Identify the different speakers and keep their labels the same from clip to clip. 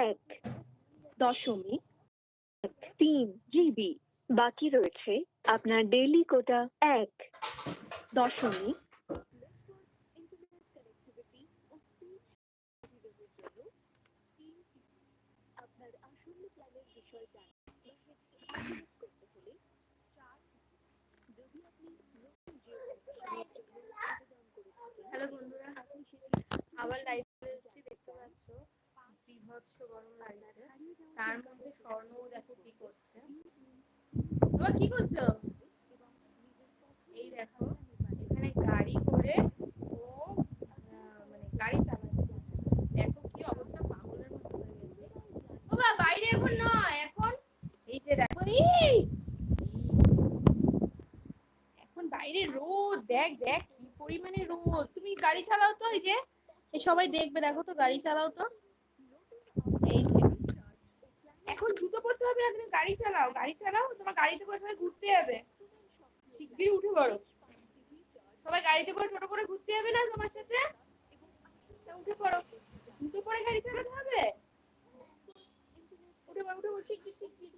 Speaker 1: এক দশমিক তিন জিবি। বাকি রয়েছে আপনার ডেইলি কোটা এক দশমিক আপনার আসন্ন প্ল্যানের বিষয় জানতে করতে হলে যদি আপনি নতুন
Speaker 2: হ্যালো বন্ধুরা আবার লাইভ এসেছি দেখতে পাচ্ছ বিভৎস গরম লাগছে তার মধ্যে স্বর্ণ দেখো কি করছে। বাবা কি করছ? এই দেখো, এখানে গাড়ি করে ও মানে গাড়ি চালাচ্ছে। দেখো কি অবস্থা, পাগলের মতো হয়ে গেছে। বাবা বাইরে এখন নয় এখন এই যে দেখো! এখন বাইরে রোদ, দেখ দেখ, কি পরিমাণে রোদ। তুমি গাড়ি চালাও তো, এই যে সবাই দেখবে, দেখো তো, গাড়ি চালাও তো এই যে এখন জুতো পরতে হবে না, তুমি গাড়ি চালাও গাড়ি চালাও, তোমার গাড়িতে করে সবাই ঘুরতে যাবে। শিগগিরই উঠে পড়ো। সবাই গাড়িতে করে টোটো করে ঘুরতে যাবে না তোমার সাথে? উঠে পড়ো। জুতো পরে গাড়ি চালাতে হবে? উঠে পড়ো উঠে পড়ো, শিগগির শিগগির।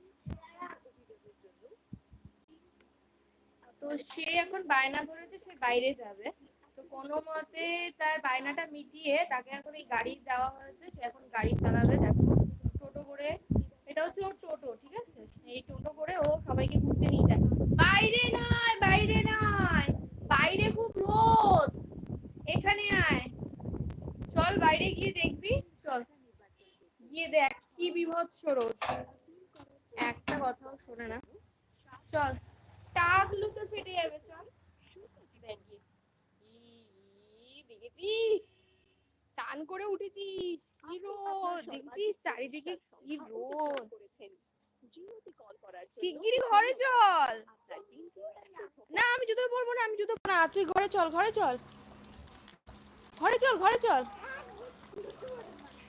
Speaker 2: তো সে এখন বায়না ধরেছে, সে বাইরে যাবে। তো কোনো মতে তার বায়নাটা মিটিয়ে তাকে এখন এই গাড়ি দেওয়া হয়েছে, সে এখন গাড়ি চালাবে। দেখো, টোটো করে এটা হচ্ছে ওর টোটো, ঠিক আছে? এই টোটো করে ও সবাইকে ঘুরতে নিয়ে যায়। বাইরে নয় বাইরে নয়, বাইরে খুব রোদ। এখানে আয়। চল বাইরে গিয়ে দেখবি। চল। গিয়ে দেখ, কি বিভৎস রোদ। একটা কথাও শোনে না। চল। টাকলু তো ফেটে যাবে, চল। দেখেছিস? স্নান করে উঠেছিস? কি রোদ? দেখছিস চারিদিকে কি রোদ? শিগগিরই ঘরে চল। না আমি জুতো পরবো না আমি জুতো না। তুই ঘরে চল ঘরে চল। ঘরে চল ঘরে চল।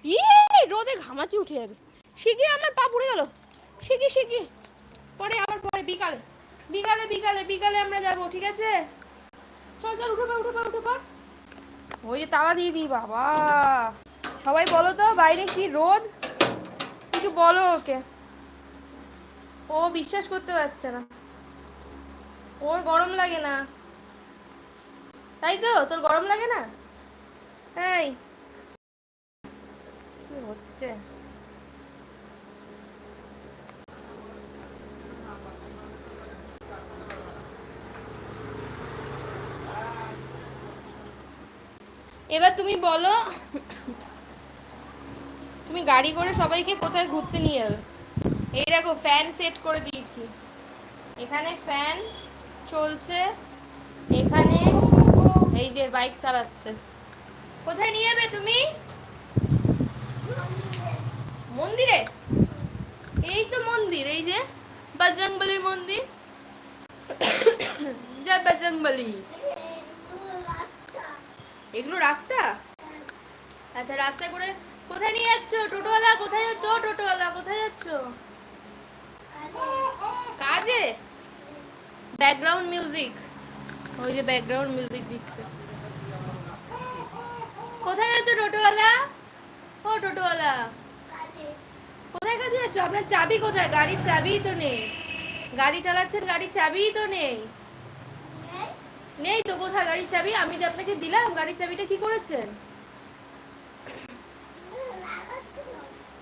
Speaker 2: ইয়ে রোদে ঘামাচি উঠে যাবে। শিগগির আমার পা পড়ে গেল। শিগগির শিগগির। পরে আবার পরে বিকালে। বিকালে বিকালে বিকালে আমরা যাব ঠিক আছে? চল চল উঠে পড় উঠে পড় উঠে পড়। ওই যে তালা দিয়ে দিই, বাবা। সবাই বলো তো, বাইরে কি রোদ? কিছু বলো ওকে। ও বিশ্বাস করতে পারছে না। ওর গরম লাগে না। তাই তো, তোর গরম লাগে না? এই, কি হচ্ছে? এবার তুমি বলো, তুমি গাড়ি করে সবাইকে কোথায় ঘুরতে নিয়ে যাবে? এই দেখো ফ্যান সেট করে দিয়েছি। এখানে ফ্যান চলছে, এখানে এই যে বাইক চালাচ্ছে। কোথায় নিয়ে যাবে তুমি? মন্দিরে? এই তো মন্দির, এই যে, বজরংবলির মন্দির। জয় বজরংবলী। এগুলো রাস্তা? আচ্ছা রাস্তা করে কোথায় নিয়ে যাচ্ছ? টোটোওয়ালা, কোথায় যাচ্ছ? টোটোওয়ালা, কোথায় যাচ্ছ? কাজে? ব্যাকগ্রাউন্ড মিউজিক ওই যে ব্যাকগ্রাউন্ড মিউজিক দিচ্ছে। কোথায় যাচ্ছ, টোটোওয়ালা? ও, টোটোওয়ালা। কোথায় কাজে যাচ্ছ? আপনার চাবি কোথায়? গাড়ির চাবিই তো নেই। গাড়ি চালাচ্ছেন, গাড়ির চাবিই তো নেই। নেই তো, কোথায় গাড়ির চাবি? আমি যে আপনাকে দিলাম, গাড়ির চাবিটা কি করেছেন?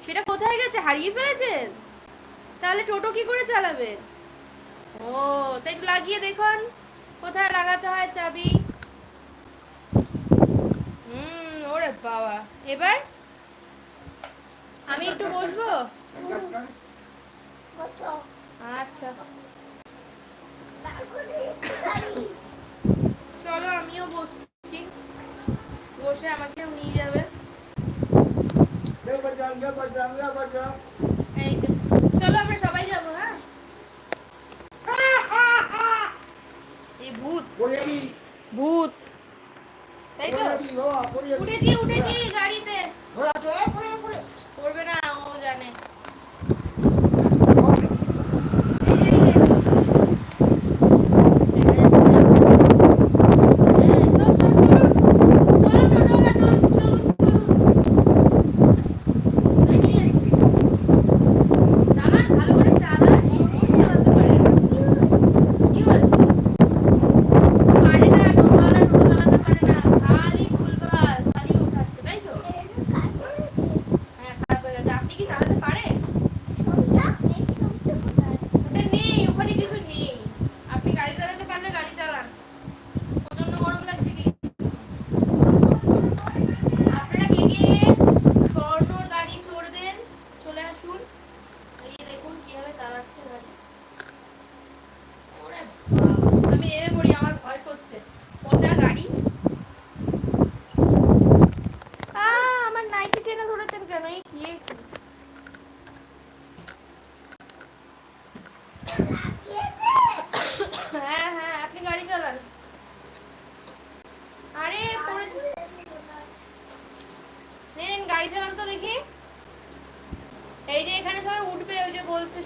Speaker 2: সেটা কোথায় গেছে? হারিয়ে ফেলেছেন? তাহলে টোটো কি করে চালাবে? ও তাই একটু লাগিয়ে দেখুন, কোথায় লাগাতে হয় চাবি? হুম, ওরে বাবা। এবার? আমি একটু বসবো? আচ্ছা। চলো, আমিও বসছি। বসে আমাকে নিয়ে যাবে। চলো আমরা সবাই যাব হ্যাঁ? এই ভূত। ভূত। তাই তো? উঠেছি উঠেছি গাড়িতে। 干就完了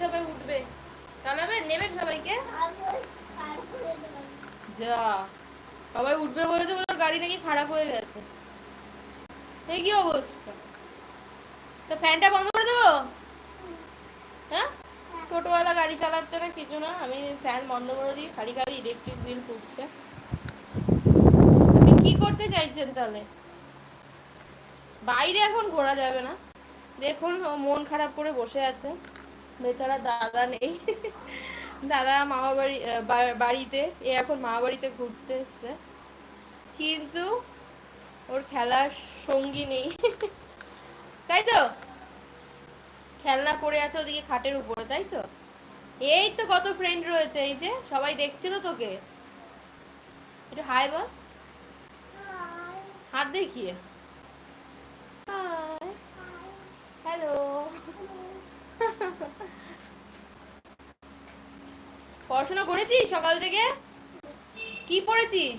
Speaker 2: সবাই উঠবে। চালাবেন নেবেন সবাইকে? যা। সবাই উঠবে বলে ওর গাড়ি নাকি খারাপ হয়ে গেছে। এই কি অবস্থা? তো ফ্যানটা বন্ধ করে দেবো? হ্যাঁ? টোটোওয়ালা গাড়ি চালাচ্ছে না, কিছু না। আমি ফ্যান বন্ধ করে দিই, খালি খালি ইলেকট্রিক বিল ফুটছে। আপনি কি করতে চাইছেন তাহলে? বাইরে এখন ঘোরা যাবে না। দেখুন, ও মন খারাপ করে বসে আছে। বেচারা দাদা নেই। দাদা মামা বাড়ি বাড়িতে এ এখন মামা বাড়িতে ঘুরতে এসছে। কিন্তু ওর খেলার সঙ্গী নেই। তাই তো? খেলনা পড়ে আছে ওদিকে খাটের উপরে তাই তো? এই তো কত ফ্রেন্ড রয়েছে এই যে সবাই দেখছে তো তোকে। একটু হাই বল। হাত দেখিয়ে। হ্যালো পড়াশোনা করেছিস সকাল থেকে? কি পড়েছিস?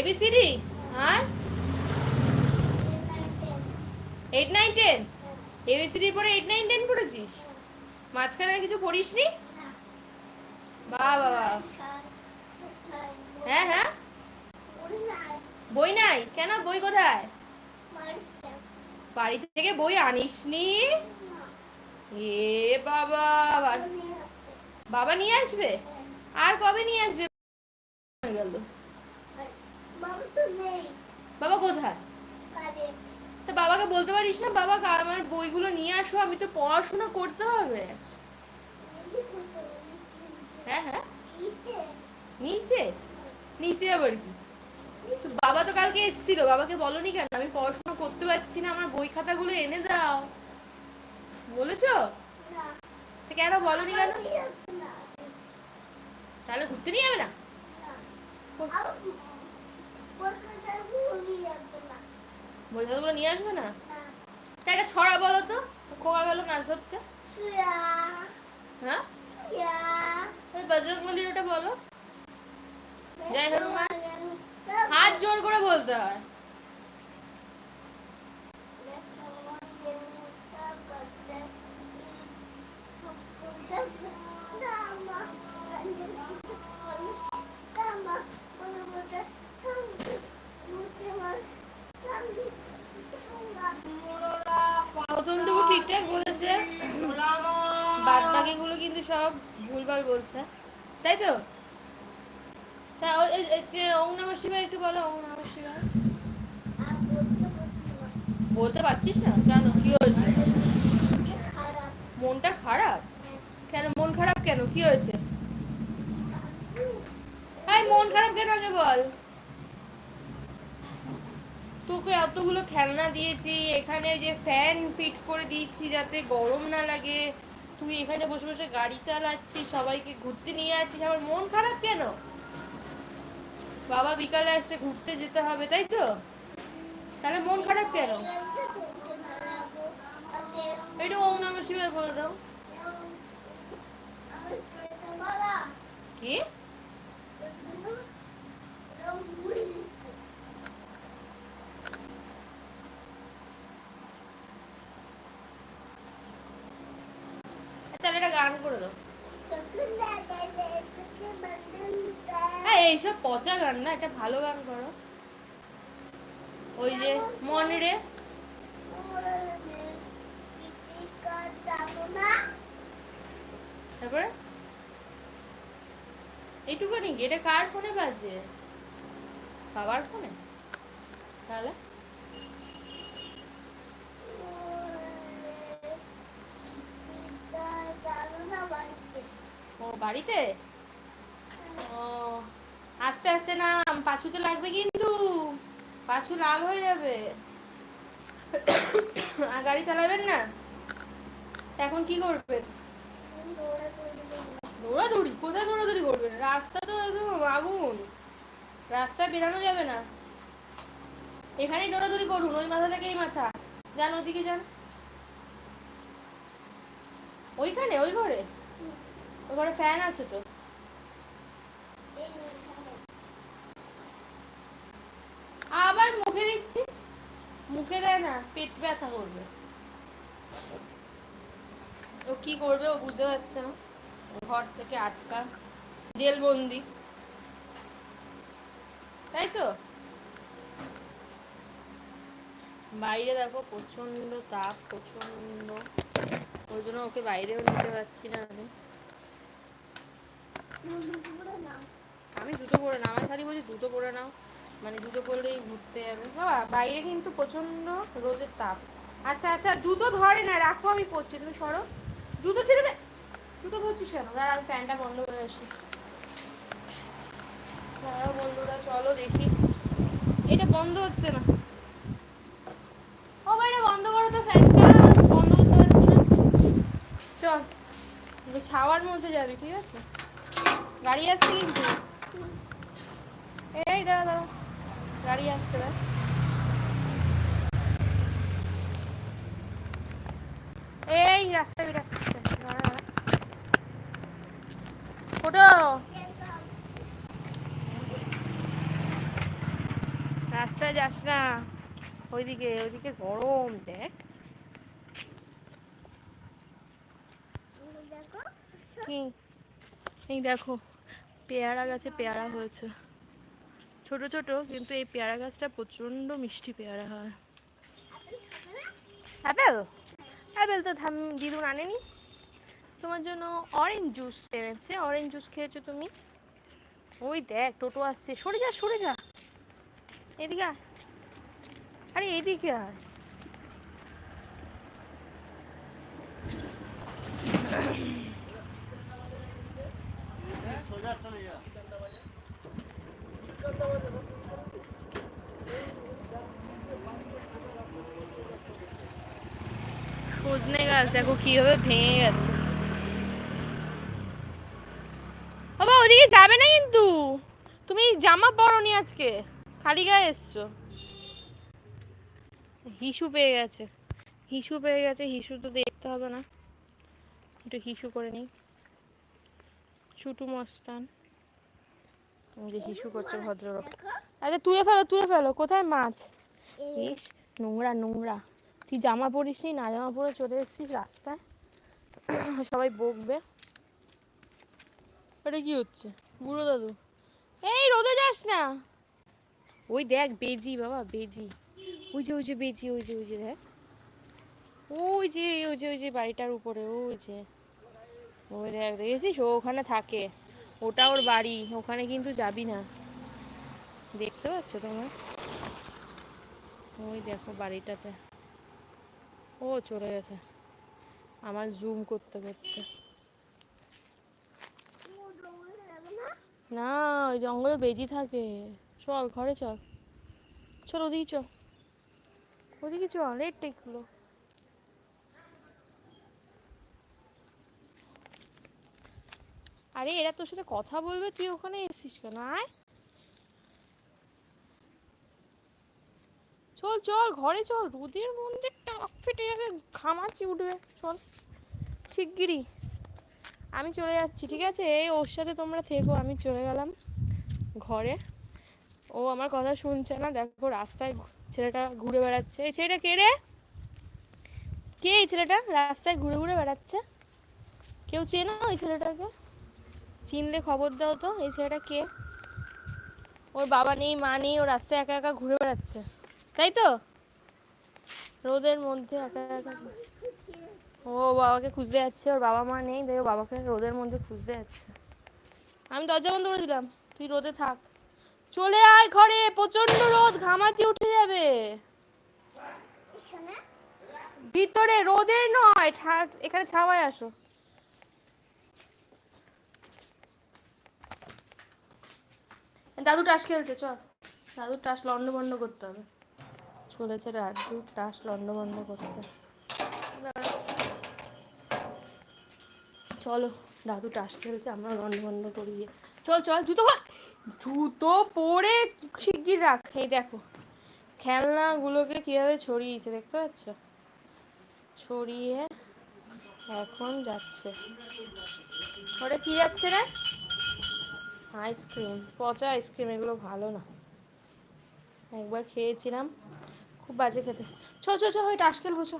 Speaker 2: এবিসিডি আর? এইট নাইন টেন এবিসিডির পরে এইট নাইন টেন পড়েছিস? মাঝখানে কিছু পড়িসনি? বাহ বাবা হ্যাঁ হ্যাঁ। বই নাই? কেন? বই কোথায়? বাড়ি থেকে বই আনিসনি? এ বাবা বাবা নিয়ে আসবে? আর কবে নিয়ে আসবে? গেল। বাবা কোথায়? তা বাবাকে বলতে পারিস না? বাবা, আমার বইগুলো নিয়ে আসো, আমি তো পড়াশোনা করতে হবে। হ্যাঁ হ্যাঁ। নিচে? নিচে আবার কি? বাবা তো কালকে এসেছিল বাবাকে বলনি কেন? আমি পড়াশোনা করতে পারছি না আমার বই খাতাগুলো এনে দাও। বলেছ? কেন বলনি কেন? তাহলে ঘুরতে নিয়ে যাবে না? বই খাতাগুলো নিয়ে আসবে না? তা একটা ছড়া বলো তো খোকা গেল মাছ ধরতে। হ্যাঁ? বজরং বলির ওটা বলো। জয় হনুমান। হাত জোর করে বলতে হয়। প্রথমটুকু ঠিকঠাক বলেছে। বাদ বাকিগুলো কিন্তু সব ভুলভাল বলছে। তাই তো? তা ও- ওম শিবায় একটু বলো নমঃ শিবায় বলতে পারছিস না? কেন? কি হয়েছে? মনটা খারাপ? কেন? মন খারাপ কেন? কি হয়েছে? এই, মন খারাপ কেন আগে বল? তোকে এতগুলো খেলনা দিয়েছি, এখানে যে ফ্যান ফিট করে দিয়েছি যাতে গরম না লাগে। তুই এখানে বসে বসে গাড়ি চালাচ্ছিস, সবাইকে ঘুরতে নিয়ে যাচ্ছিস আমার মন খারাপ কেন? বাবা বিকালে আসতে ঘুরতে যেতে হবে, তাই তো? তাহলে মন খারাপ কেন? একটু ওম নমঃ শিবায় বলে দাও। কি? তাহলে এটা গান করে দাও। এইসব পচা গান না, একটা ভালো গান করো। ওই যে মনে রে। তারপরে? এইটুকুনি কি? এটা কার ফোনে বাজে? বাবার ফোনে? তাহলে? ও বাড়িতে? ও আস্তে আস্তে নাম পাছুতে লাগবে কিন্তু। পাছু লাল হয়ে যাবে। আর গাড়ি চালাবেন না? এখন কি করবেন? দৌড়াদৌড়ি, কোথায় দৌড়াদৌড়ি করবেন? রাস্তা তো একদম আগুন। রাস্তায় বেরানো যাবে না। এখানেই দৌড়াদৌড়ি করুন, ওই মাথা থেকে এই মাথা। যান ওদিকে যান। ওইখানে, ওই ঘরে? ওই ঘরে ফ্যান আছে তো আবার মুখে দিচ্ছিস মুখে দেয় না, পেট ব্যথা করবে। ও কি করবে ও বুঝতে পারছে না। ঘর থেকে আটকা, জেলবন্দি। তাই তো? বাইরে দেখো প্রচণ্ড তাপ প্রচণ্ড ওই জন্য ওকে বাইরেও নিতে পারছি না আমি। আমি জুতো পরে না আমার খালি বলছি জুতো পরে নাও। মানে জুতো পরলেই ঘুরতে যাবে। বাবা, বাইরে কিন্তু প্রচণ্ড রোদের তাপ। আচ্ছা আচ্ছা জুতো ধরে না, রাখো, আমি পরছি। তুমি সরো। জুতো ছেড়ে দে। জুতো ধরছিস কেন? দাঁড়া, আমি ফ্যানটা বন্ধ করে আসি বন্ধুরা, চলো দেখি। এটা বন্ধ হচ্ছে না। ও এটা বন্ধ করো তো ফ্যানটা। বন্ধ করতে পারছি না। চল ছাওয়ার মধ্যে যাবি, ঠিক আছে? গাড়ি আসছে কিন্তু। এই, দাঁড়া দাঁড়া। গাড়ি আসছে দেখ এই রাস্তায় বেরাচ্ছে ওটো রাস্তায় যাস না। ওইদিকে ওইদিকে গরম দেখ। এই দেখো পেয়ারা গাছে পেয়ারা হয়েছে। ছোট ছোট কিন্তু এই পেয়ারা গাছটা প্রচণ্ড মিষ্টি পেয়ারা হয়। অ্যাপেল? অ্যাপেল তো ধাম দিদুন আনেনি। তোমার জন্য অরেঞ্জ জুস এনেছে। অরেঞ্জ জুস খেয়েছো তুমি? ওই দেখ টোটো আসছে। সরে যা সরে যা। এদিকে। আরে এদিকে আয়। সজনে গাছ, দেখো কীভাবে ভেঙে গেছে। বাবা, ওদিকে যাবে না কিন্তু। তুমি জামা পরনি আজকে। খালি গায়ে এসছো। হিসু পেয়ে গেছে। হিসু পেয়ে গেছে, হিসু তো দেখতে হবে না। একটু হিসু করে নিই। ছুটু মস্তান। হিসু করছে ভদ্রলোক। আচ্ছা তুলে ফেলো তুলে ফেলো কোথায় মাছ? ইস নোংরা নোংরা। তুই জামা পরিস নি জামা পরে চলে এসেছিস রাস্তায়? সবাই বকবে। এটা কি হচ্ছে? বুড়ো দাদু। এই রোদে যাস না। ওই দেখ বেজি বাবা বেজি। ওই যে ওই যে বেজি ওই যে ওই যে দেখ। ওই যে ওই যে ওই যে বাড়িটার উপরে ওই যে। ওই দেখ দেখেছিস ও ওখানে থাকে। ওটা ওর বাড়ি, ওখানে কিন্তু যাবি না। দেখতে পাচ্ছ তোমার? ওই দেখো বাড়িটাতে। ও, চলে গেছে। আমার জুম করতে করতে। না, ওই জঙ্গলে বেজি থাকে। চল, ঘরে চল। চল, ওদিকে চল। ওদিকে চল রেট হলো আরে, এরা তোর সাথে কথা বলবে? তুই ওখানে এসেছিস কেন? আয়। চল চল, ঘরে চল। রোদের মধ্যে টাক ফেটে যাবে ঘামাচি উঠবে। চল, শিগগিরই। আমি চলে যাচ্ছি, ঠিক আছে? এই ওর সাথে তোমরা থেকো, আমি চলে গেলাম ঘরে। ও আমার কথা শুনছে না। দেখো, রাস্তায় ছেলেটা ঘুরে বেড়াচ্ছে। এই ছেলেটা কে রে? কে এই ছেলেটা? রাস্তায় ঘুরে ঘুরে বেড়াচ্ছে? কেউ চেনো ওই ছেলেটাকে? চিনলে খবর দাও তো এই ছেলেটা কে? ওর বাবা নেই মা নেই ও রাস্তায় একা একা ঘুরে বেড়াচ্ছে। তাই তো? রোদের মধ্যে একা একা ও বাবাকে খুঁজতে যাচ্ছে ওর বাবা মা নেই তাই ও বাবাকে রোদের মধ্যে খুঁজতে যাচ্ছে। আমি দরজা বন্ধ করে দিলাম তুই রোদে থাক। চলে আয় ঘরে প্রচণ্ড রোদ ঘামাচি উঠে যাবে। ভিতরে রোদের নয় এখানে ছাওয়ায় আসো। দাদু টাস খেলছে, চল। দাদু টাস লন্ড বন্ড করতে হবে। চলেছে দাদু টাস লন্ড বন্ড করতে চলো, দাদু টাস খেলছে, আমরা লন্ড বন্ড করি। চল চল, জুতো জুতো পরে শিগগির রাখ। এই দেখো, খেলনাগুলোকে কীভাবে ছড়িয়েছে, দেখতে পাচ্ছ? ছড়িয়ে এখন যাচ্ছে। ওটা কি যাচ্ছে রে? আইসক্রিম পচা আইসক্রিম এগুলো ভালো না একবার খেয়েছিলাম খুব বাজে খেতে চ চ চ ওই টাস খেলব চ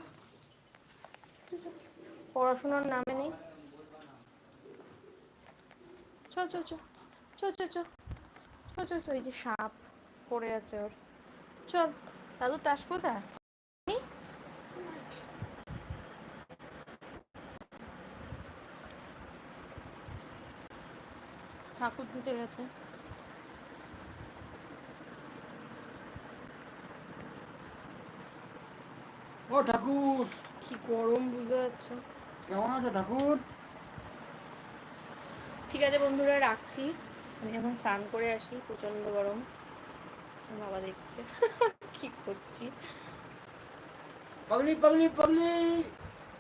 Speaker 2: পড়াশোনার নামে নেই চ চ চ চ চ চ চ চ এই যে সাপ পড়ে আছে ওর চল দাদু টাস কোথায় ঠাকুর দিতে গেছে।
Speaker 3: ও ঠাকুর।
Speaker 2: কি গরম বুঝতে পারছ
Speaker 3: কেমন আছো ঠাকুর?
Speaker 2: ঠিক আছে বন্ধুরা রাখছি। আমি এখন স্নান করে আসি প্রচণ্ড গরম। বাবা দেখছে। কি করছি।
Speaker 3: পাগলি পাগলি পাগলি।